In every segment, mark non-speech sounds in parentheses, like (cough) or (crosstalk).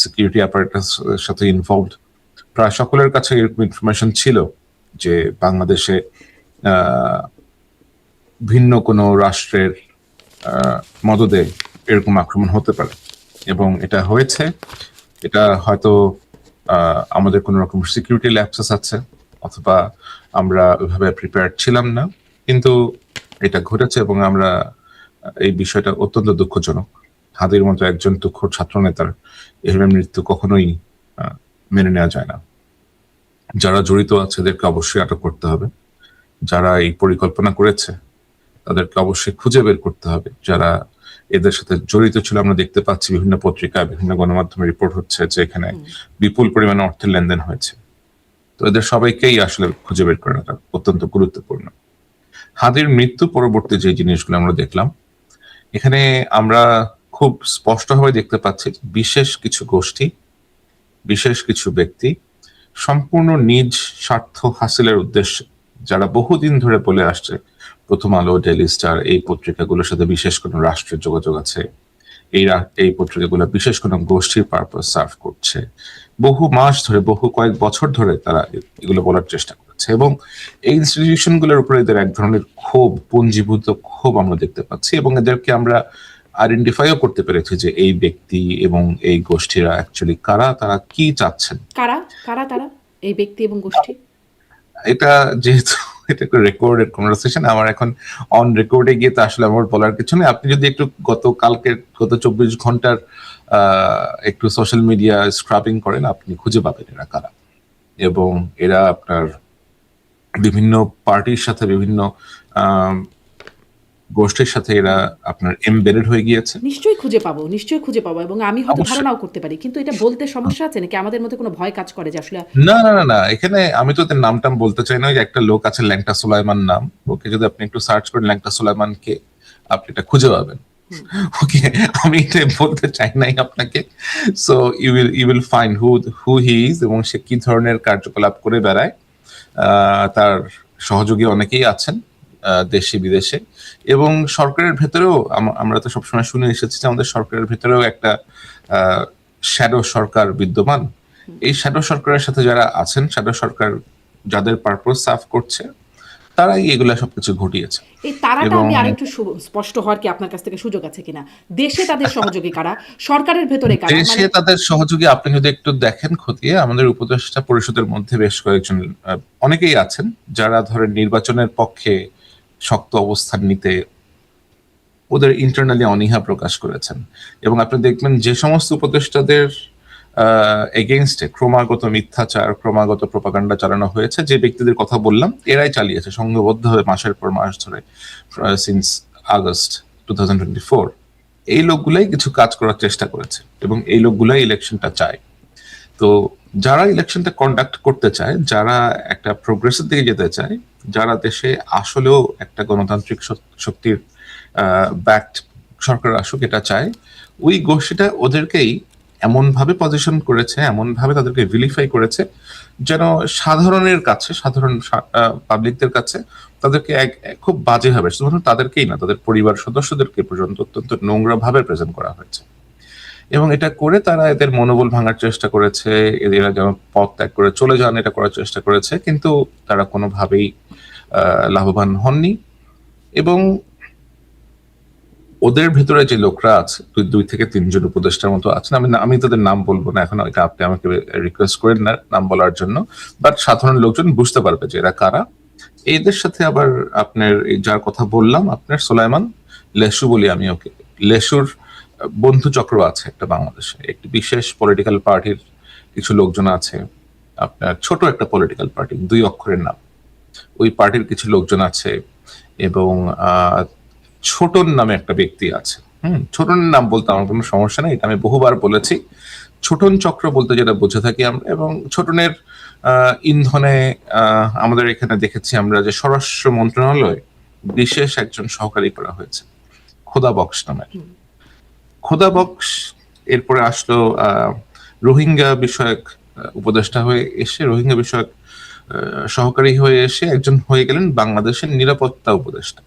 Security apparatus সাথে involved প্রায় সকলের কাছে এরকম ইনফরমেশন ছিল যে বাংলাদেশে ভিন্ন কোনো রাষ্ট্রের মদদে এরকম আক্রমণ হতে পারে। এবং এটা হয়েছে, এটা হয়তো আমাদের কোনো রকম সিকিউরিটি ল্যাপসেস আছে, অথবা আমরা ওইভাবে প্রিপেয়ার ছিলাম না। কিন্তু এটা ঘটেছে এবং আমরা এই বিষয়টা অত্যন্ত দুঃখজনক। হাদির মতো একজন দুঃখ ছাত্র নেতার এভাবে মৃত্যু কখনোই মেনে নেওয়া যায় না। যারা জড়িত আছে এদেরকে অবশ্যই আটক করতে হবে। যারা এই পরিকল্পনা করেছে তাদেরকে অবশ্যই খুঁজে বের করতে হবে। যারা এদের সাথে জড়িত ছিল আমরা দেখতে পাচ্ছি বিভিন্ন পত্রিকা বিভিন্ন গণমাধ্যমে রিপোর্ট হচ্ছে যে এখানে বিপুল পরিমাণে অর্থের লেনদেন হয়েছে। তো এদের সবাইকেই আসলে খুঁজে বের করাটা অত্যন্ত গুরুত্বপূর্ণ। হাদির মৃত্যু পরবর্তী যে জিনিসগুলো আমরা দেখলাম এখানে আমরা খুব স্পষ্টভাবে দেখতে পাচ্ছি বিশেষ কিছু গোষ্ঠী, বিশেষ কিছু ব্যক্তি সম্পূর্ণ নিজ স্বার্থ হাসিলের উদ্দেশ্যে, যারা বহুদিন ধরে বলে আসছে, প্রথম আলো ডেলি স্টার এই পত্রিকাগুলোর সাথে বিশেষ কোনো রাষ্ট্রের যোগাযোগ আছে। এই এই পত্রিকাগুলো বিশেষ কোনো গোষ্ঠীর পারপাস সার্ভ করছে। বহু মাস ধরে, বহু কয়েক বছর ধরে তারা এগুলো বলার চেষ্টা করেছে এবং এই ইনস্টিটিউশনগুলোর উপরে এদের এক ধরনের ক্ষোভ, পুঞ্জীভূত ক্ষোভ আমরা দেখতে পাচ্ছি এবং এদেরকে আমরা আইডেন্টিফাইও করতে পেরেছি যে এই ব্যক্তি এবং এই গোষ্ঠীরা অ্যাকচুয়ালি কারা তারা কি চাচ্ছেন? কারা? কারা তারা? এই ব্যক্তি এবং গোষ্ঠী? এটা যেহেতু এটা রেকর্ডেড কনভারসেশন আমার এখন অন রেকর্ডে গিয়ে তো আসলে আমার বলার কিছু নেই। আপনি যদি একটু গত কালকে গত চব্বিশ ঘণ্টার একটু সোশ্যাল মিডিয়া স্ক্রাবিং করেন আপনি খুঁজে পাবেন এরা কারা। এবং এরা আপনার বিভিন্ন পার্টির সাথে বিভিন্ন গোষ্ঠীর সাথে এরা আপনার এমবেডেড হয়ে গিয়েছে। নিশ্চয়ই খুঁজে পাবো নিশ্চয়ই খুঁজে পাবো এবং আমি হয়তো। ধারণাও করতে পারি কিন্তু এটা বলতে সমস্যা আছে নাকি? আমাদের মধ্যে কোনো ভয় কাজ করে যে আসলে না না না না এখানে আমি তো নাম টাম বলতে চাই না যে একটা লোক আছে ল্যাংটা সুলাইমান নাম ওকে যদি আপনি একটু সার্চ করেন ল্যাংটা সুলাইমান কে আপনি এটা খুঁজে পাবেন। ওকে আমি এটা বলতে চাই নাই আপনাকে। So you will you will find who who he is এবং সে কি ধরনের কার্যকলাপ করে বেড়ায়। আহ, তার সহযোগী অনেকেই আছেন দেশে বিদেশে। এবং সরকারের ভেতরেও আম- আমরা তো সবসময় শুনে এসেছি যে আমাদের সরকারের ভেতরেও একটা শ্যাডো সরকার বিদ্যমান। এই শ্যাডো সরকারের সাথে যারা আছেন শ্যাডো সরকার যাদের পারপোজ সার্ভ করছে তারাই এগুলা সবকিছু ঘটিয়েছে। এই তারাটা আমি আরেকটু স্পষ্ট হওয়ার কি আপনার কাছ থেকে সুযোগ আছে কিনা? দেশে তাদের সহযোগী কারা? সরকারের ভেতরে কারা? দেশে মানে তাদের সহযোগী আপনি যদি একটু দেখেন খতিয়ে আমাদের উপদেষ্টা পরিষদের মধ্যে বেশ কয়েকজন অনেকেই আছেন যারা ধরেন নির্বাচনের পক্ষে শক্ত অবস্থান নিতে ওদের ইন্টারনালি অনীহা প্রকাশ করেছেন। এবং আপনি দেখবেন যে সমস্ত উপদেষ্টাদের এগেনস্টে ক্রমাগত মিথ্যাচার, ক্রমাগত প্রপাগান্ডা চালানো হয়েছে। যে ব্যক্তিদের কথা বললাম, এরাই চালিয়েছে সংঘবদ্ধভাবে মাসের পর মাস ধরে সিন্স আগস্ট টু এই লোকগুলাই কিছু কাজ করার চেষ্টা করেছে এবং এই লোকগুলাই ইলেকশনটা চায়। তো যারা ইলেকশনটা কন্ডাক্ট করতে চায়, যারা একটা প্রোগ্রেসের দিকে যেতে চায় যারা দেশে আসলেও একটা গণতান্ত্রিক শক্তির ব্যাকড সরকার আসুক, এটা চায়, ওই গোষ্ঠীটা ওদেরকেই এমন ভাবে পজিশন করেছে এমন ভাবে তাদেরকে ভিলিফাই করেছে, যেন সাধারণের কাছে, সাধারণ পাবলিকদের কাছে তাদেরকে এক খুব বাজে ভাবে শুধুমাত্র তাদেরকেই না, তাদের পরিবার সদস্যদেরকে পর্যন্ত অত্যন্ত নোংরা ভাবে প্রেজেন্ট করা হয়েছে। এবং এটা করে তারা এদের মনোবল ভাঙার চেষ্টা করেছে এরা যেন পথ ত্যাগ করে চলে যান, এটা করার চেষ্টা করেছে, কিন্তু তারা কোনোভাবেই লাভবান হননি এবং ওদের ভেতরে যে লোকরা আছে, দুই দুই থেকে তিনজন উপদেষ্টার মতো আছেন, আমি আমি তাদের নাম বলব না এখন, এটা আপনি আমাকে রিকোয়েস্ট করেন না নাম বলার জন্য বাট সাধারণ লোকজন বুঝতে পারবে যে এরা কারা। এদের সাথে আবার আপনার যার কথা বললাম, আপনার সোলাইমান লেসু বলি আমি ওকে। লেসুর বন্ধু চক্র আছে একটা বাংলাদেশে, একটি বিশেষ পলিটিক্যাল পার্টির কিছু লোকজন আছে, আপনার ছোট একটা পলিটিক্যাল পার্টি দুই অক্ষরের নাম। ওই পার্টির কিছু লোকজন আছে এবং ছোটন নামে একটা ব্যক্তি আছে। হুম ছোটনের নাম বলতে আমার কোনো সমস্যা নেই এটা আমি বহুবার বলেছি। ছোটন চক্র বলতে যেটা বুঝে থাকি আমরা এবং ছোটনের আহ, ইন্ধনে আমাদের এখানে দেখেছি আমরা যে স্বরাষ্ট্র মন্ত্রণালয় বিশেষ একজন সহকারী করা হয়েছে খোদা বক্স নামের খোদা বক্স এরপরে আসলো আহ, রোহিঙ্গা বিষয়ক উপদেষ্টা হয়ে এসে রোহিঙ্গা বিষয়ক সহকারী হয়ে এসে একজন হয়ে গেলেন বাংলাদেশের নিরাপত্তা উপদেষ্টা।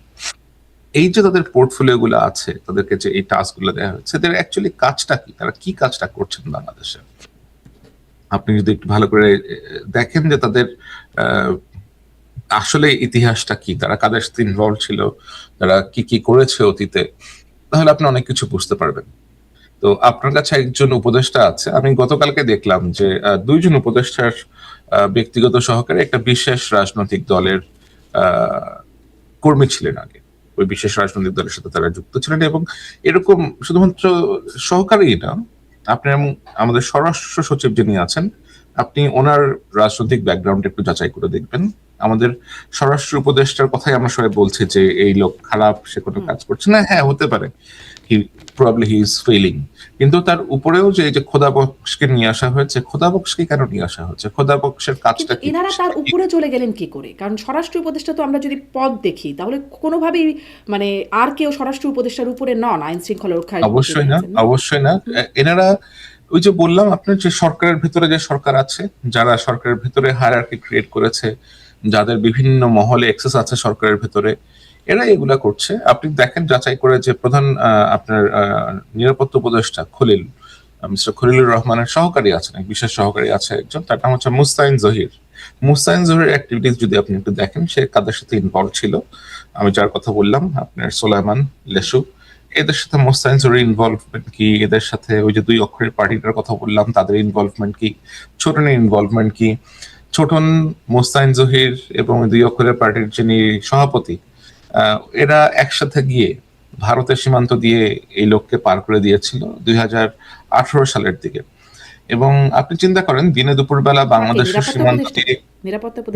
এই যে তাদের পোর্টফোলিও গুলো আছে, তাদেরকে যে এই টাস্কগুলো দেওয়া হচ্ছে এদের অ্যাকচুয়ালি কাজটা কি? তারা কি কাজটা করছেন বাংলাদেশে? আপনি যদি একটু ভালো করে দেখেন যে তাদের আসলে ইতিহাসটা কি? তারা কাদের সাথে ইনভলভ ছিল? তারা কি কি করেছে অতীতে? তাহলে আপনি অনেক কিছু বুঝতে পারবেন। তো আপনার কাছে একজন উপদেষ্টা আছে। আমি গতকালকে দেখলাম যে দুইজন উপদেষ্টার ব্যক্তিগত সহকারে একটা বিশেষ রাজনৈতিক দলের কর্মী ছিলেন আগে। ওই বিশেষ রাজনৈতিক দলের সাথে তারা যুক্ত ছিলেন এবং এরকম শুধুমাত্র সহকারেই না, আপনি আমাদের স্বরাষ্ট্র সচিব যিনি আছেন, আপনি ওনার রাজনৈতিক ব্যাকগ্রাউন্ড একটু যাচাই করে দেখবেন। আমাদের স্বরাষ্ট্র উপদেষ্টার কথাই আমরা সবাই বলছি যে এই লোক খারাপ সে কোনো কাজ করছে না। হ্যাঁ হতে পারে। He probably he is feeling কিন্তু তার উপরেও যে যে খোদা বক্সকে নিয়ে আসা হয়েছে খোদা বক্সকে কেন নিয়ে আসা হয়েছে? খোদা বক্সের কাজটা কি? এনারা তার উপরে চলে গেলেন কি করে? কারণ স্বরাষ্ট্র উপদেষ্টা তো আমরা যদি পদ দেখি তাহলে কোনোভাবেই মানে আর কেউ স্বরাষ্ট্র উপদেষ্টার উপরে নন আইন শৃঙ্খলা রক্ষায় অবশ্যই না অবশ্যই না। এনারা ওই যে বললাম আপনার যে সরকারের ভিতরে যে সরকার আছে যারা সরকারের ভিতরে হায়ারার্কি ক্রিয়েট করেছে যাদের বিভিন্ন মহলে এক্সেস আছে সরকারের ভিতরে এরা এগুলা করছে। আপনি দেখেন যাচাই করে যে প্রধান আপনার নিরাপত্তা উপদেষ্টা খলিল মিস্টার খলিলুর রহমানের সহকারী আছেন বিশেষ সহকারী আছে একজন, তার নাম হচ্ছে মুস্তাইন জহির। মুস্তাইন জহির অ্যাক্টিভিটিস যদি আপনি একটু দেখেন, সে কাদের সাথে ইনভলভ ছিল? আমি যার কথা বললাম, আপনার সোলাইমান লেসু। এদের সাথে মোস্তাইন জহির ইনভলভমেন্ট কি? এদের সাথে ওই যে দুই অক্ষরের পার্টিটার কথা বললাম, তাদের ইনভলভমেন্ট কি? ছোটনের ইনভলভমেন্ট কি? ছোটন মোস্তাইন জহির এবং দুই অক্ষরের পার্টির যিনি সভাপতি এরা একসাথে গিয়ে ভারতের সীমান্ত দিয়ে এই লোককে পার করে দিয়েছিল দুই হাজার আঠারো সালের দিকে এবং আপনি চিন্তা করেন দিনে দুপুরবেলা বাংলাদেশের সীমান্ত দিয়ে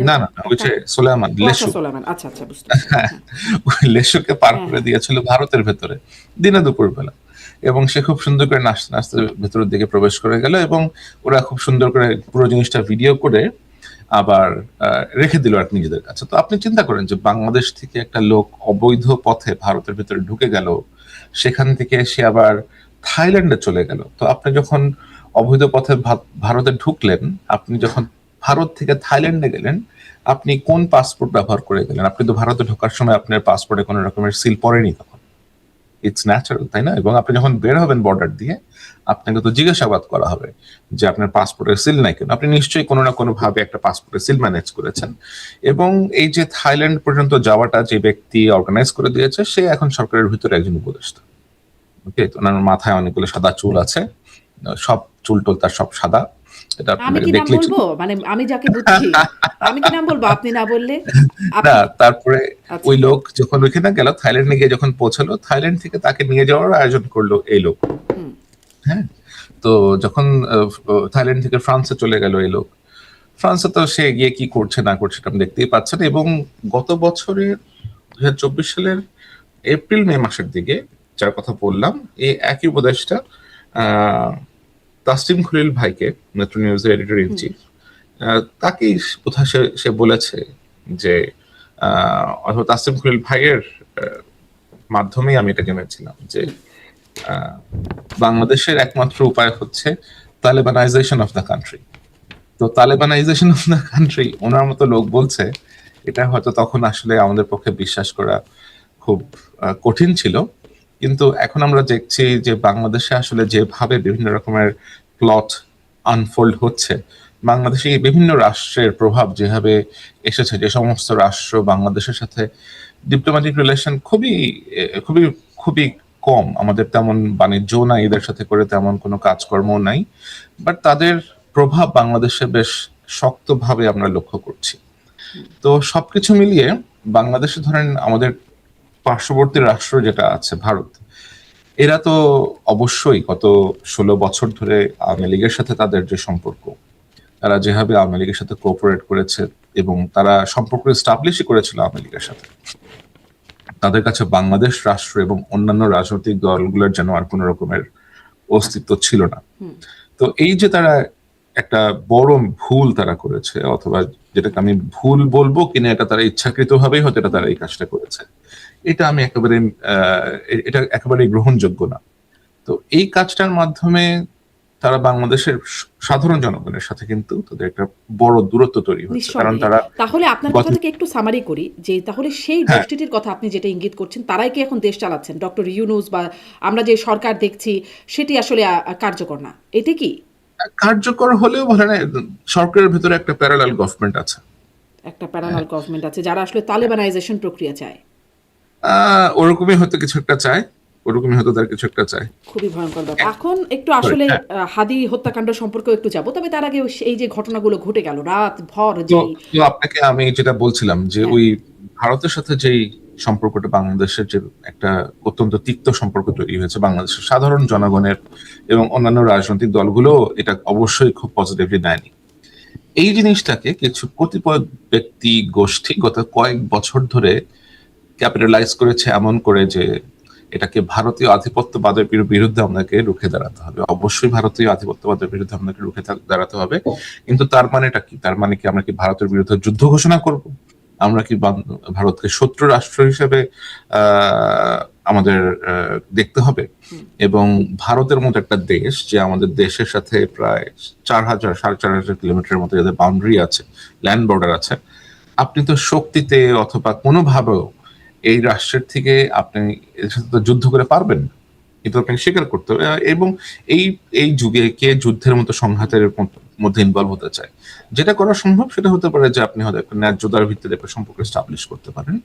না না ওই যে আচ্ছা, লেসু সোলাইমান। আচ্ছা আচ্ছা। (laughs) হ্যাঁ। ওই পার হ্যাঁ, করে দিয়েছিল ভারতের ভেতরে দিনে দুপুর বেলা এবং সে খুব সুন্দর করে নাচতে নাচতে ভেতরের দিকে প্রবেশ করে গেল এবং ওরা খুব সুন্দর করে পুরো জিনিসটা ভিডিও করে আবার রেখে দিল আর নিজেদের কাছে। তো আপনি চিন্তা করেন যে বাংলাদেশ থেকে একটা লোক অবৈধ পথে ভারতের ভেতরে ঢুকে গেল, সেখান থেকে সে আবার থাইল্যান্ডে চলে গেল। তো আপনি যখন অবৈধ পথে ভারতে ঢুকলেন, আপনি যখন ভারত থেকে থাইল্যান্ডে গেলেন, আপনি কোন পাসপোর্ট ব্যবহার করে গেলেন? আপনি তো ভারতে ঢোকার সময় আপনার পাসপোর্টে কোনো রকমের সিল পড়েনি তখন। ইটস ন্যাচারাল তাই না? এবং আপনি যখন বের হবেন বর্ডার দিয়ে, আপনাকে তো জিজ্ঞাসাবাদ করা হবে যে আপনার পাসপোর্টের সিল নাই কেন? আপনি নিশ্চয়ই কোনো না কোনো ভাবে একটা পাসপোর্টের সিল ম্যানেজ করেছেন। এবং এই যে থাইল্যান্ড পর্যন্ত যাওয়াটা যে ব্যক্তি অর্গানাইজ করে দিয়েছে, সে এখন সরকারের ভিতরে একজন উপদেষ্টা। ওকে ওনার মাথায় অনেকগুলো সাদা চুল আছে। সব চুল টুল তার সব সাদা। এটা আমি কি নাম বলব? মানে আমি যাকে বুঝছি আমি কি নাম বলব? আপনি না বললে না তারপরে আচ্ছা। ওই লোক যখন ওইখানে গেল থাইল্যান্ডে গিয়ে যখন পৌঁছালো থাইল্যান্ড থেকে তাকে নিয়ে যাওয়ার আয়োজন করল এই লোক। হ্যাঁ? তো যখন থাইল্যান্ড থেকে ফ্রান্সে চলে গেল এই লোক। ফ্রান্সে তো সে গিয়ে কি করছে না করছে আপনি দেখতেই পাচ্ছেন। এবং গত বছরের দুই হাজার চব্বিশ সালের এপ্রিল মে মাসের দিকে যার কথা বললাম এই একই উপদেশটা আহ, তাসলিম খলিল ভাইকে মেট্রো নিউজের এডিটর ইন চিফ তাকেই কোথায় সে বলেছে যে অথবা তাসলিম খলিল ভাইয়ের মাধ্যমেই আমি এটা জেনেছিলাম যে বাংলাদেশের একমাত্র উপায় হচ্ছে তালেবানাইজেশন অফ দ্য কান্ট্রি তো তালেবানাইজেশন অফ দ্য কান্ট্রি ওনার মতো লোক বলছে, এটা হয়তো তখন আসলে আমাদের পক্ষে বিশ্বাস করা খুব কঠিন ছিল। কিন্তু এখন আমরা দেখছি যে বাংলাদেশে আসলে যেভাবে বিভিন্ন রকমের প্লট আনফোল্ড হচ্ছে। বাংলাদেশে বিভিন্ন রাষ্ট্রের প্রভাব যেভাবে এসেছে, যে সমস্ত রাষ্ট্র বাংলাদেশের সাথে ডিপ্লোম্যাটিক রিলেশন খুবই খুবই খুবই কম। আমাদের তেমন বাণিজ্য নাই, এদের সাথে করে তেমন কোনো কাজকর্ম নাই। বাট তাদের প্রভাব বাংলাদেশে বেশ শক্তভাবে আমরা লক্ষ্য করছি। তো সবকিছু মিলিয়ে বাংলাদেশে ধরেন আমাদের পার্শ্ববর্তী রাষ্ট্র যেটা আছে, ভারত এরা তো অবশ্যই গত ষোলো বছর ধরে আওয়ামী লীগের সাথে তাদের যে সম্পর্ক তারা যেভাবে আওয়ামী লীগের সাথে কোঅপারেট করেছে এবং তারা সম্পর্ক এস্টাবলিশই করেছিল আওয়ামী লীগের সাথে। তাদের কাছে বাংলাদেশ রাষ্ট্র এবং অন্যান্য রাজনৈতিক দলগুলোর যেন আর কোনো রকমের অস্তিত্ব ছিল না। তো এই যে তারা একটা বড় ভুল তারা করেছে অথবা যেটাকে আমি ভুল বলব কিনা এটা তারা ইচ্ছাকৃত ভাবেই হয়তো এটা তারা এই কাজটা করেছে। এটা আমি একেবারে এটা একেবারে গ্রহণযোগ্য না। তো এই কাজটার মাধ্যমে তারা বাংলাদেশের সাধারণ জনগণের সাথে কিন্তু তাদের একটা বড় দূরত্ব তৈরি হচ্ছে। কারণ তারা তাহলে আপনার কথা থেকে একটু সামারি করি যে তাহলে সেই হ্যাঁ। গোষ্ঠীটির কথা আপনি যেটা ইঙ্গিত করছেন তারাই কি এখন দেশ চালাচ্ছেন? ডক্টর ইউনুস বা আমরা যে সরকার দেখছি সেটি আসলে কার্যকর না। এটা কি কার্যকর হলেও বলে না সরকারের ভিতরে একটা প্যারালাল গভর্নমেন্ট আছে একটা প্যারালাল গভর্নমেন্ট আছে যারা আসলে তালেবানাইজেশন প্রক্রিয়া চায় ওরকমই হয়তো কিছু একটা চায় ওরকমই হয়তো তার কিছু একটা চায় খুবই ভয়ঙ্কর ব্যাপার এখন একটু আসলে হ্যাঁ। হাদি হত্যাকাণ্ড সম্পর্কেও একটু যাব তবে তার আগে এই যে ঘটনাগুলো ঘটে গেল রাত ভর তো আপনাকে আমি যেটা বলছিলাম যে হ্যাঁ। ওই ভারতের সাথে যেই সম্পর্কটা বাংলাদেশের যে একটা অত্যন্ত তিক্ত সম্পর্ক তৈরি হয়েছে বাংলাদেশের সাধারণ জনগণের এবং অন্যান্য রাজনৈতিক দলগুলো এটা অবশ্যই খুব পজিটিভলি নেয়নি এই জিনিসটাকে কিছু কতিপয় ব্যক্তি গোষ্ঠী গত কয়েক বছর ধরে ক্যাপিটালাইজ করেছে এমন করে যে এটাকে ভারতীয় আধিপত্যবাদের বিরুদ্ধে আপনাকে রুখে দাঁড়াতে হবে। অবশ্যই ভারতীয় আধিপত্যবাদের বিরুদ্ধে আপনাকে রুখে দাঁড়াতে হবে। কিন্তু তার মানে এটা কি? তার মানে কি আমরা কি ভারতের বিরুদ্ধে যুদ্ধ ঘোষণা করব? আমরা কি ভারতকে শত্রু রাষ্ট্র হিসেবে আমাদের দেখতে হবে এবং ভারতের মতো একটা দেশ যে আমাদের দেশের সাথে প্রায় চার হাজার সাড়ে চার হাজার কিলোমিটারের মতো যাদের বাউন্ডারি আছে ল্যান্ড বর্ডার আছে আপনি তো শক্তিতে অথবা কোনোভাবেও এই রাষ্ট্রের থেকে আপনি এর সাথে যুদ্ধ করে পারবেন না। স্বীকার করতে হবে এবং এই এই যুগে কে যুদ্ধের মতো সংঘাতের মধ্যে ইনভলভ হতে চায়। যেটা করা সম্ভব, সেটা হতে পারে যে আপনি হয়তো একটা ন্যায্যতার ভিত্তিতে একটা সম্পর্ক স্টাবলিশ করতে পারেন।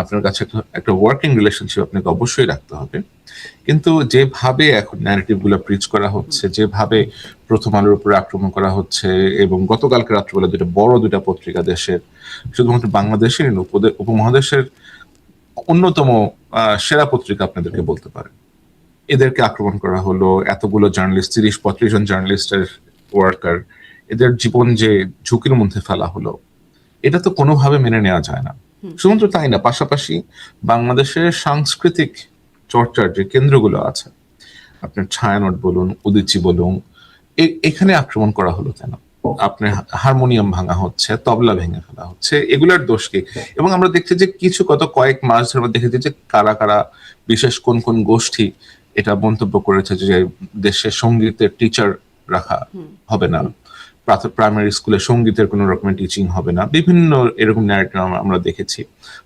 আপনার কাছে একটা একটা ওয়ার্কিং রিলেশনশিপ আপনাকে অবশ্যই রাখতে হবে। কিন্তু যেভাবে এখন ন্যারেটিভগুলো প্রিচ করা হচ্ছে, যেভাবে প্রথম আলোর উপরে আক্রমণ করা হচ্ছে, এবং গতকালকে রাত্রিবেলা দুটো বড় দুটা পত্রিকা দেশের, শুধুমাত্র বাংলাদেশের উপমহাদেশের অন্যতম সেরা পত্রিকা আপনাদেরকে বলতে পারে এদেরকে আক্রমণ করা হলো এতগুলো জার্নালিস্ট তিরিশ পঁয়ত্রিশ জন জার্নালিস্টের ওয়ার্কার এদের জীবন যে ঝুঁকির মধ্যে ফেলা হলো এটা তো কোনোভাবে মেনে নেওয়া যায় না। শুধুমাত্র তাই না পাশাপাশি বাংলাদেশের সাংস্কৃতিক চর্চার যে কেন্দ্রগুলো আছে আপনার ছায়ানট বলুন উদিচি বলুন এখানে আক্রমণ করা হলো কেন? আপনার হারমোনিয়াম ভাঙা হচ্ছে তবলা ভেঙে ফেলা হচ্ছে এগুলার দোষ কি? এবং আমরা দেখছি যে কিছু গত কয়েক মাস ধরে দেখেছি যে কারা কারা বিশেষ কোন কোন গোষ্ঠী এটা মন্তব্য করেছে যে দেশে সঙ্গীতের টিচার রাখা হবে না। প্রাইমারি স্কুলে সঙ্গীতের কোনো রকমের টিচিং হবে না। বিভিন্ন এরকম ন্যারেটিভ আমরা দেখেছি।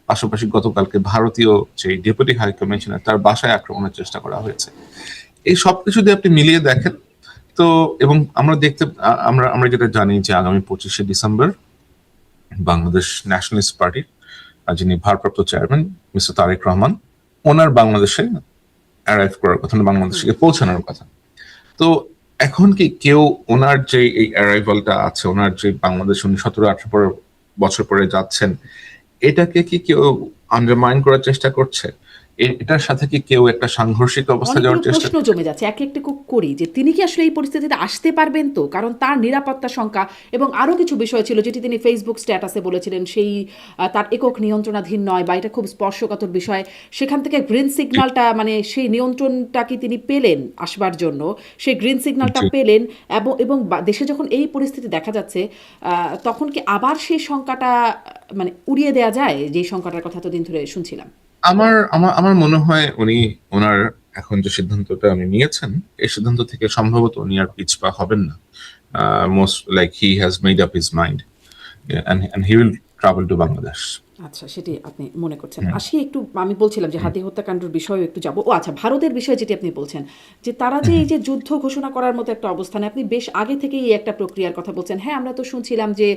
পাশাপাশি গতকালকে ভারতীয় যে ডেপুটি হাই কমিশনার তার বাসায় আক্রমণের চেষ্টা করা হয়েছে। এই সবকিছু দিয়ে আপনি মিলিয়ে দেখেন তো এবং আমরা দেখতে আমরা আমরা যেটা জানি যে আগামী পঁচিশে ডিসেম্বর বাংলাদেশ ন্যাশনালিস্ট পার্টির যিনি ভারপ্রাপ্ত চেয়ারম্যান মিস্টার তারেক রহমান ওনার বাংলাদেশে অ্যারাইভ করার কথা মানে বাংলাদেশে পৌঁছানোর কথা। তো এখন কি কেউ ওনার যে এই অ্যারাইভালটা আছে ওনার যে বাংলাদেশ উনি সতেরো আঠারো বছর পরে যাচ্ছেন এটাকে কি কেউ আন্ডারমাইন করার চেষ্টা করছে? এটার সাথে কি কেউ একটা সাংঘর্ষিক অবস্থা যাওয়ার চেষ্টা প্রশ্ন জমে যাচ্ছে। এক একটা করে করি যে তিনি কি আসলে এই পরিস্থিতিতে আসতে পারবেন তো? কারণ তার নিরাপত্তা শঙ্কা এবং আরও কিছু বিষয় ছিল যেটি তিনি ফেসবুক স্ট্যাটাসে বলেছিলেন সেই তার একক নিয়ন্ত্রণাধীন নয় বা এটা খুব স্পর্শকাতর বিষয়। সেখান থেকে গ্রিন সিগন্যালটা মানে সেই নিয়ন্ত্রণটা কি তিনি পেলেন আসবার জন্য? সেই গ্রিন সিগন্যালটা পেলেন এবং এবং দেশে যখন এই পরিস্থিতি দেখা যাচ্ছে আহ, তখন কি আবার সেই শঙ্কাটা মানে উড়িয়ে দেওয়া যায়? যে শঙ্কাটার কথা এতদিন ধরে শুনছিলাম। আমার আমার আমার মনে হয় উনি, ওনার এখন যে সিদ্ধান্তটা উনি নিয়েছেন, এই সিদ্ধান্ত থেকে সম্ভবত উনি আর পিছপা হবেন না। Most like he has made up his mind and he will travel to Bangladesh আচ্ছা সেটি আপনি মনে করছেন। আসি একটু আমি বলছিলাম যে হাতি হত্যাকাণ্ডের বিষয়ে একটু যাব। ও আচ্ছা ভারতের বিষয়ে যেটি আপনি বলছেন যে তারা যে এই যে যুদ্ধ ঘোষণা করার মতো একটা অবস্থানে আপনি বেশ আগে থেকেই এই একটা প্রক্রিয়ার কথা বলছেন। হ্যাঁ আমরা তো শুনছিলাম যে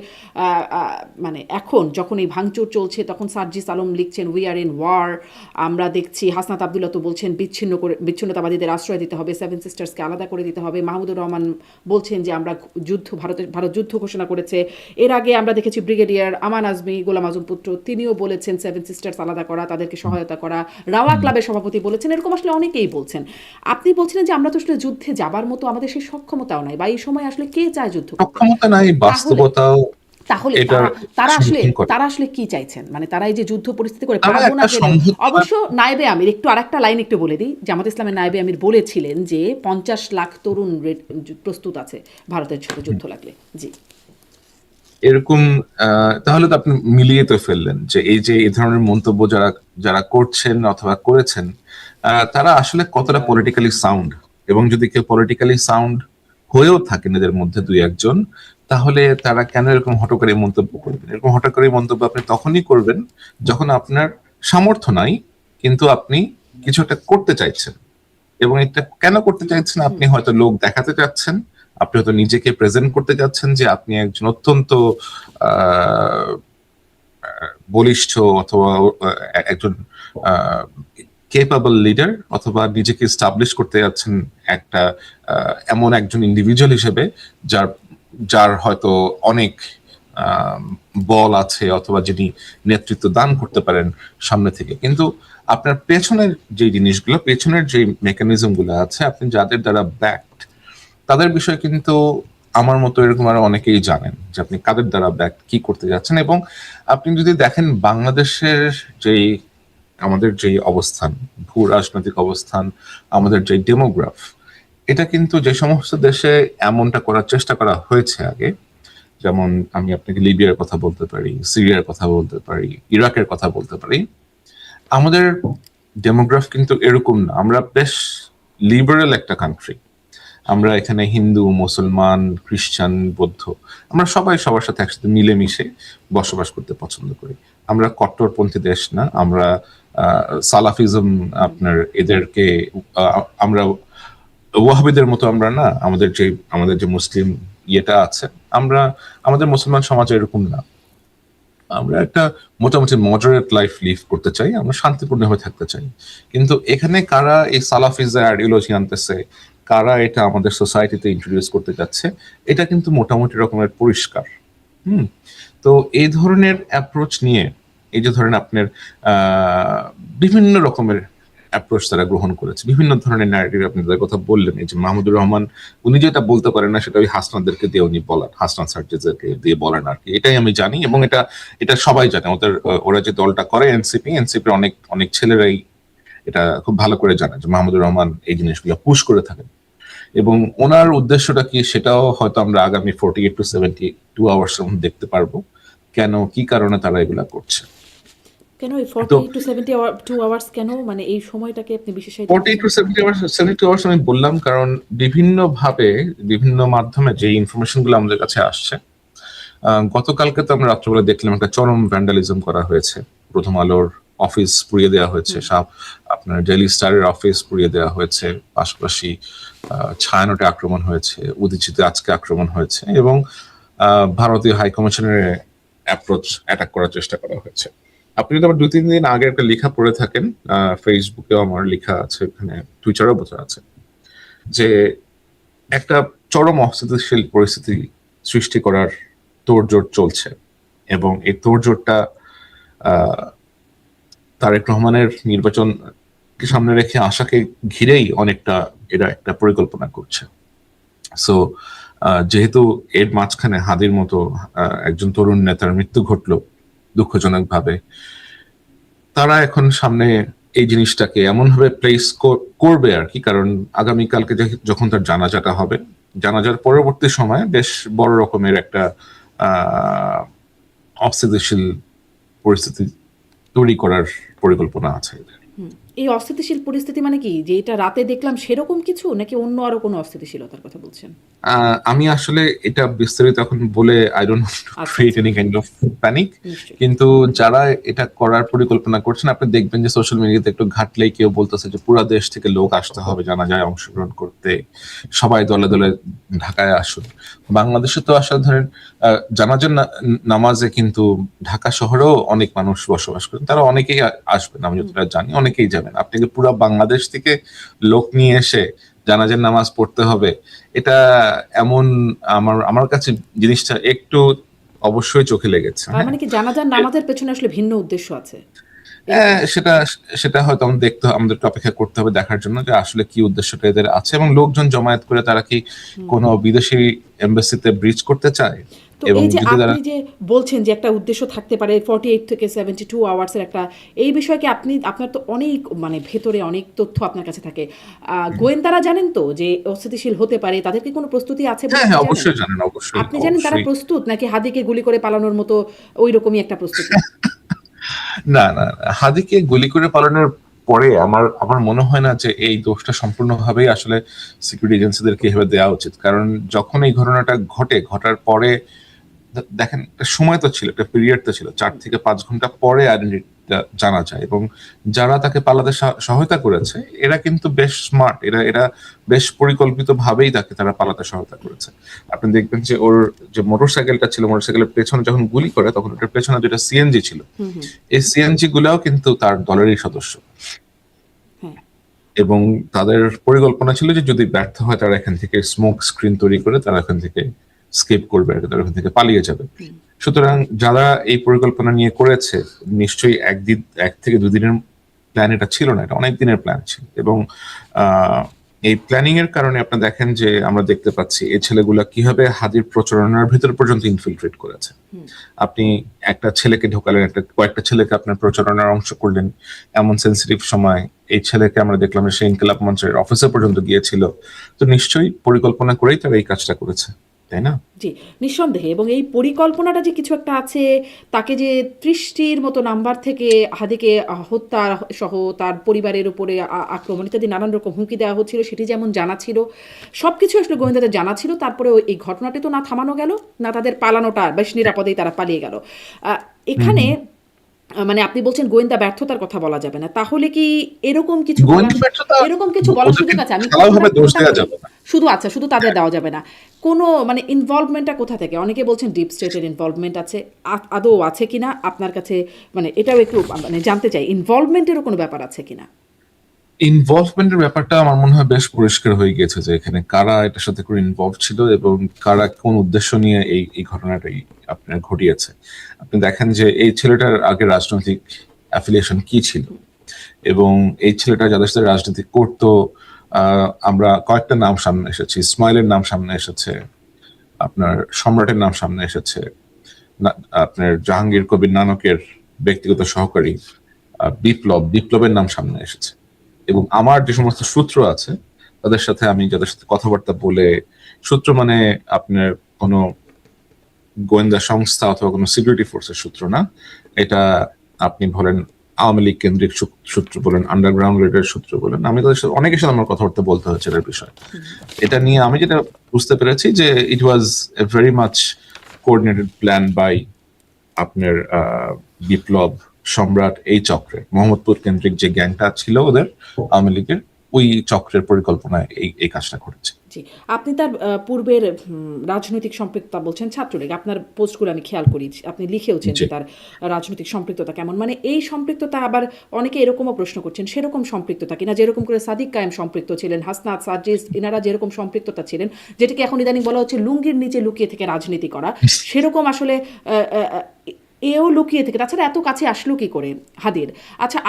মানে এখন যখন এই ভাঙচুর চলছে তখন সার্জিস আলম লিখছেন উই আর ইন ওয়ার আমরা দেখছি হাসনাত আবদুল্লাহ তো বলছেন বিচ্ছিন্ন করে বিচ্ছিন্নতাবাদীদের আশ্রয় দিতে হবে সেভেন সিস্টার্সকে আলাদা করে দিতে হবে। মাহমুদুর রহমান বলছেন যে আমরা যুদ্ধ ভারতের ভারত যুদ্ধ ঘোষণা করেছে। এর আগে আমরা দেখেছি ব্রিগেডিয়ার আমান আজমি গোলাম আজম পুত্র তিনিও বলেছেন সেভেন সিস্টার্স আলাদা করা তাদেরকে সহায়তা করা। রাওয়া ক্লাবের সভাপতি বলেছেন এরকম আসলে অনেকেই বলছেন। আপনি বলছিলেন যে আমরা তো আসলে যুদ্ধে যাবার মতো আমাদের সেই সক্ষমতাও নাই বা এই সময় আসলে কে চায় যুদ্ধ সক্ষমতা নাই বাস্তবতাও তাহলে তারা- আসলে তারা আসলে কি চাইছেন? মানে তারা এই যে যুদ্ধ পরিস্থিতি করে পারব না অবশ্য নায়েবে আমির একটু আরেকটা লাইন একটু বলে দিই। জামাত ইসলামের নায়েবে আমির বলেছিলেন যে পঞ্চাশ লাখ তরুণ প্রস্তুত আছে ভারতের সাথে যুদ্ধ লাগলে। জি। এরকম আহ, তাহলে তো আপনি মিলিয়ে তো ফেললেন যে এই যে এই ধরনের মন্তব্য যারা যারা করছেন অথবা করেছেন তারা আসলে কতটা পলিটিক্যালি সাউন্ড এবং যদি কেউ পলিটিক্যালি সাউন্ড হয়েও থাকেন এদের মধ্যে দুই একজন তাহলে তারা কেন এরকম হটকারী মন্তব্য করবেন? এরকম হটকারী মন্তব্য আপনি তখনই করবেন যখন আপনার সামর্থ্য নাই কিন্তু আপনি কিছু একটা করতে চাইছেন। এবং এটা কেন করতে চাইছেন? আপনি হয়তো লোক দেখাতে চাচ্ছেন আপনি হয়তো নিজেকে প্রেজেন্ট করতে যাচ্ছেন যে আপনি একজন অত্যন্ত বলিষ্ঠ অথবা একজন কেপাবল লিডার অথবা নিজেকে স্টাবলিশ করতে যাচ্ছেন একটা এমন একজন ইন্ডিভিজুয়াল হিসেবে যার যার হয়তো অনেক বল আছে অথবা যিনি নেতৃত্ব দান করতে পারেন সামনে থেকে। কিন্তু আপনার পেছনের যে জিনিসগুলো, পেছনের যে মেকানিজমগুলো আছে, আপনি যাদের দ্বারা ব্যাকড তাদের বিষয়ে কিন্তু আমার মতো এরকম আরও অনেকেই জানেন যে আপনি কাদের দ্বারা ব্যাক কি করতে যাচ্ছেন এবং আপনি যদি দেখেন বাংলাদেশের যেই আমাদের যে অবস্থান, ভূ রাজনৈতিক অবস্থান, আমাদের যে ডেমোগ্রাফ, এটা কিন্তু যে সমস্ত দেশে এমনটা করার চেষ্টা করা হয়েছে আগে, যেমন আমি আপনাকে লিবিয়ার কথা বলতে পারি, সিরিয়ার কথা বলতে পারি, ইরাকের কথা বলতে পারি, আমাদের ডেমোগ্রাফ কিন্তু এরকম না। আমরা বেশ লিবারেল একটা কান্ট্রি আমরা এখানে হিন্দু, মুসলমান, খ্রিস্টান, বৌদ্ধ, আমরা সবাই সবার সাথে একসাথে মিলেমিশে বসবাস করতে পছন্দ করি। আমরা কট্টরপন্থী দেশ না, আমরা সালাফিজম আপনার এদেরকে আমরা ওয়াহাবিদের মতো আমরা না, আমাদের যে আমাদের যে মুসলিম ইয়েটা আছে, আমরা, আমাদের মুসলমান সমাজ এরকম না। আমরা একটা মোটামুটি মডারেট লাইফ লিভ করতে চাই, আমরা শান্তিপূর্ণভাবে থাকতে চাই। কিন্তু এখানে কারা এই সালাফিজের আইডিওলজি আনতেছে কারা এটা আমাদের সোসাইটিতে ইন্ট্রোডিউস করতে যাচ্ছে, এটা কিন্তু মোটামুটি রকমের পরিষ্কার। হুম? তো এই ধরনের অ্যাপ্রোচ নিয়ে, এই যে ধরেন আপনার বিভিন্ন রকমের অ্যাপ্রোচ তারা গ্রহণ করেছে। বিভিন্ন ধরনের ন্যারেটিভ আপনি তাদের কথা বললেন, এই যে মাহমুদুর রহমান, উনি যেটা বলতে পারেন না সেটা ওই হাসনাদেরকে দিয়ে উনি বলেন হাসনাদ সার্জেসদেরকে দিয়ে বলেন আর কি। এটাই আমি জানি এবং এটা এটা সবাই জানে। ওদের, ওরা যে দলটা করে, এনসিপি এনসিপি অনেক অনেক ছেলেরাই এটা খুব ভালো করে জানে যে মাহমুদুর রহমান এই জিনিসগুলো পুশ করে থাকেন। এবং ওনার উদ্দেশ্যটা কি সেটাও হয়তো আমরা আগামী forty eight to seventy two hours দেখতে পারব। কেন কি কারণে তারা এগুলা করছে? কেন এই টু সেভেন্টি টু আওয়ার্স কেন? মানে এই সময়টাকে আপনি বিশেষায়িত two seventy hours seventy two hours আমি বললাম কারণ বিভিন্ন ভাবে বিভিন্ন মাধ্যমে যে ইনফরমেশনগুলো আমাদের কাছে আসছে গতকালকে তো আমরা রাত্রবেলা দেখলাম একটা চরম ভ্যান্ডালিজম করা হয়েছে। প্রথম আলোর অফিস পুড়িয়ে দেওয়া হয়েছে সব আপনার ডেলি স্টারের অফিস পুড়িয়ে দেওয়া হয়েছে পাশাপাশি ছায়ানটে আক্রমণ হয়েছে উদিচিতে আজকে আক্রমণ হয়েছে এবং ভারতীয় হাই কমিশনের অ্যাপ্রোচ অ্যাটাক করার চেষ্টা করা হয়েছে। আপনি যদি আবার দুই তিন দিন আগে একটা লেখা পড়ে থাকেন ফেসবুকেও আমার লেখা আছে ওখানে টুইটারও বোঝা আছে যে একটা চরম অস্থিতিশীল পরিস্থিতি সৃষ্টি করার তোড়জোড় চলছে এবং এই তোড়জোড়টা তারেক রহমানের নির্বাচনকে সামনে রেখে আশাকে ঘিরেই অনেকটা এরা একটা পরিকল্পনা করছে। সো যেহেতু এর মাঝখানে হাদির মতো একজন তরুণ নেতার মৃত্যু ঘটলো দুঃখজনক ভাবে তারা এখন সামনে এই জিনিসটাকে এমন ভাবে প্লেস করবে আর কি। কারণ আগামীকালকে যখন তার জানাজাটা হবে, জানাজার পরবর্তী সময়ে বেশ বড় রকমের একটা অস্থিতিশীল পরিস্থিতি তৈরি করার পরিকল্পনা আছে। এই অস্থিতিশীল পরিস্থিতি মানে কি? যে এটা রাতে দেখলাম সেরকম কিছু নাকি অন্য আরও কোনো অস্থিতিশীলতার কথা বলছেন? আমি আসলে এটা বিস্তারিত এখন বলে I don't create any kind of panic কিন্তু যারা এটা করার পরিকল্পনা করছেন আপনি দেখবেন যে সোশ্যাল মিডিয়াতে একটু ঘাটলেই কেউ বলতেছে যে পুরো দেশ থেকে লোক আসতে হবে জানা যায় অংশগ্রহণ করতে। সবাই দলে দলে ঢাকায় আসুন। বাংলাদেশে তো আসলে ধরেন আহ, জানাজার নামাজে কিন্তু ঢাকা শহরেও অনেক মানুষ বসবাস করেন। তারা অনেকেই আসবেন আমি যতটা জানি অনেকেই যাবেন। আপনি কি পুরো বাংলাদেশ থেকে লোক নিয়ে এসে জানাজার নামাজ পড়তে হবে? এটা এমন আমার আমার কাছে জিনিসটা একটু অবশ্যই চোখে লেগেছে। মানে কি জানাজার নামাজের পেছনে আসলে ভিন্ন উদ্দেশ্য আছে? হ্যাঁ, সেটা সেটা হয়তো আমাদের দেখতে হবে আমাদের অপেক্ষা করতে হবে দেখার জন্য যে আসলে কি উদ্দেশ্যটা এদের আছে এবং লোকজন জমায়েত করে তারা কি কোনো বিদেশি এমবাসিতে ব্রিজ করতে চায়? তো এই যে আপনি যে বলছেন যে একটা উদ্দেশ্য থাকতে পারে ফর্টি এইট থেকে সেভেন্টি টু আওয়ার্সের একটা এই বিষয়কে আপনি আপনার তো অনেক মানে ভেতরে অনেক তথ্য আপনার কাছে থাকে। গোয়েন্দারা জানেন তো যে অস্থিতিশীল হতে পারে তাদেরকে কোনো প্রস্তুতি আছে হ্যাঁ আপনি হ্যাঁ জানেন? অবশ্যই জানেন অবশ্যই আপনি জানেন তারা প্রস্তুত নাকি হাদিকে গুলি করে পালানোর মতো ওই রকমই একটা প্রস্তুতি? না না হাদিকে গুলি করে পালানোর পরে আমার আমার মনে হয় না যে এই দোষটা সম্পূর্ণভাবেই আসলে সিকিউরিটি এজেন্সিদেরকে এভাবে দেওয়া উচিত। কারণ যখন এই ঘটনাটা ঘটে ঘটার পরে দেখেন একটা সময় তো ছিল একটা পিরিয়ড তো ছিল। চার থেকে পাঁচ ঘণ্টা পরে আইডেন্টিটিটা জানা যায় এবং যারা তাকে পালাতে সহায়তা করেছে এরা কিন্তু বেশ স্মার্ট এরা এরা বেশ পরিকল্পিত ভাবেই তাকে তারা পালাতে সহায়তা করেছে। আপনি দেখবেন যে ওর যে মোটরসাইকেলটা ছিল মোটরসাইকেলের পেছনে যখন গুলি করে তখন ওটার পেছনে যেটা সিএনজি ছিল। এই সিএনজি গুলাও কিন্তু তার দলেরই সদস্য। হ্যাঁ। এবং তাদের পরিকল্পনা ছিল যে যদি ব্যর্থ হয় তারা এখান থেকে স্মোক স্ক্রিন তৈরি করে তারা এখান থেকে স্কেপ করবে আর তারা এখান থেকে পালিয়ে যাবে। সুতরাং যারা এই পরিকল্পনা নিয়ে করেছে নিশ্চয়ই একদিন এক থেকে দুদিনের প্ল্যান এটা ছিল না এটা অনেক দিনের প্ল্যান ছিল। এবং এই প্ল্যানিং এর কারণে আপনি দেখেন যে আমরা দেখতে পাচ্ছি এই ছেলেগুলা কীভাবে হাদির প্রচারণার ভিতর পর্যন্ত ইনফিলট্রেট করেছে। আপনি একটা ছেলেকে ঢোকালেন একটা কয়েকটা ছেলেকে আপনার প্রচারণার অংশ করলেন। এমন সেন্সিটিভ সময় এই ছেলেকে আমরা দেখলাম যে সে ইনকিলাব মঞ্চের অফিসে পর্যন্ত গিয়েছিল। তো নিশ্চয়ই পরিকল্পনা করেই তারা এই কাজটা করেছে। তাই না? জি নিঃসন্দেহে। এবং এই পরিকল্পনাটা যে কিছু একটা আছে তাকে যে ত্রিশটির মতো নাম্বার থেকে হাদিকে হত্যা সহ তার পরিবারের উপরে আক্রমণ ইত্যাদি নানান রকম হুমকি দেওয়া হচ্ছিল সেটি যেমন জানা ছিল। সব কিছু আসলে গোয়েন্দাদের জানা ছিল তারপরে এই ঘটনাটি তো না থামানো গেল না তাদের পালানোটা বেশ নিরাপদেই তারা পালিয়ে গেল। এখানে মানে আপনি বলছেন গোয়েন্দা ব্যর্থতার কথা বলা যাবে না। তাহলে কি এরকম কিছু এরকম কিছু বলার সুযোগ আছে? আমি শুধু আচ্ছা শুধু তাদের দেওয়া যাবে না। কোনো মানে ইনভলভমেন্টটা কোথা থেকে? অনেকে বলছেন ডিপ স্টেটের ইনভলভমেন্ট আছে। আদৌ আছে কিনা? আপনার কাছে মানে এটাও একটু মানে জানতে চাই ইনভলভমেন্টেরও কোনো ব্যাপার আছে কিনা? ইনভলভমেন্টের ব্যাপারটা আমার মনে হয় বেশ পরিষ্কার হয়ে গেছে যে এখানে কারা এটার সাথে করে ইনভলভ ছিল এবং কারা কোন উদ্দেশ্য নিয়ে এই এই ঘটনাটাই আপনার ঘটিয়েছে। আপনি দেখেন যে এই ছেলেটার আগে রাজনৈতিক অ্যাফিলিয়েশন কি ছিল? এবং এই ছেলেটা যাদের সাথে রাজনীতি করতো আমরা কয়েকটা নাম সামনে এসেছে। ইসমাইলের নাম সামনে এসেছে, আপনার সম্রাটের নাম সামনে এসেছে আপনার জাহাঙ্গীর কবির নানকের ব্যক্তিগত সহকারী বিপ্লব, বিপ্লবের নাম সামনে এসেছে। এবং আমার যে সমস্ত সূত্র আছে, তাদের সাথে আমি যাদের সাথে কথাবার্তা বলে, সূত্র মানে আপনার কোনো গোয়েন্দা সংস্থা অথবা কোনো সিকিউরিটি ফোর্সের সূত্র না। এটা আপনি বলেন আওয়ামী লীগ কেন্দ্রিক সূত্র বলেন আন্ডারগ্রাউন্ড রেডের সূত্র বলেন, আমি তাদের সাথে অনেকের সাথে আমার কথাবার্তা বলতে হচ্ছে এটার বিষয়ে। এটা নিয়ে আমি যেটা বুঝতে পেরেছি যে it was a very much coordinated plan by আপনার বিপ্লব সম্রাট এই চক্রে মোহাম্মদপুর কেন্দ্রিক যে গ্যাংটা ছিল ওদের আওয়ামী লীগের ওই চক্রের পরিকল্পনায় এই এই কাজটা করেছে। জি আপনি তার পূর্বের রাজনৈতিক সম্পৃক্ততা বলছেন ছাত্রলীগ আপনার পোস্টগুলো আমি খেয়াল করি আপনি লিখেওছেন যে তার রাজনৈতিক সম্পৃক্ততা কেমন মানে এই সম্পৃক্ততা আবার অনেকে এরকমও প্রশ্ন করছেন সেরকম সম্পৃক্ততা কিনা যেরকম করে সাদিক কায়েম সম্পৃক্ত ছিলেন হাসনাত সাজিস এনারা যেরকম সম্পৃক্ততা ছিলেন যেটাকে এখন ইদানিং বলা হচ্ছে লুঙ্গির নিচে লুকিয়ে থেকে রাজনীতি করা (laughs) সেরকম আসলে এও লুকিয়ে থেকে তাছাড়া এত কাছে আসলো কি করে হাদের? আচ্ছা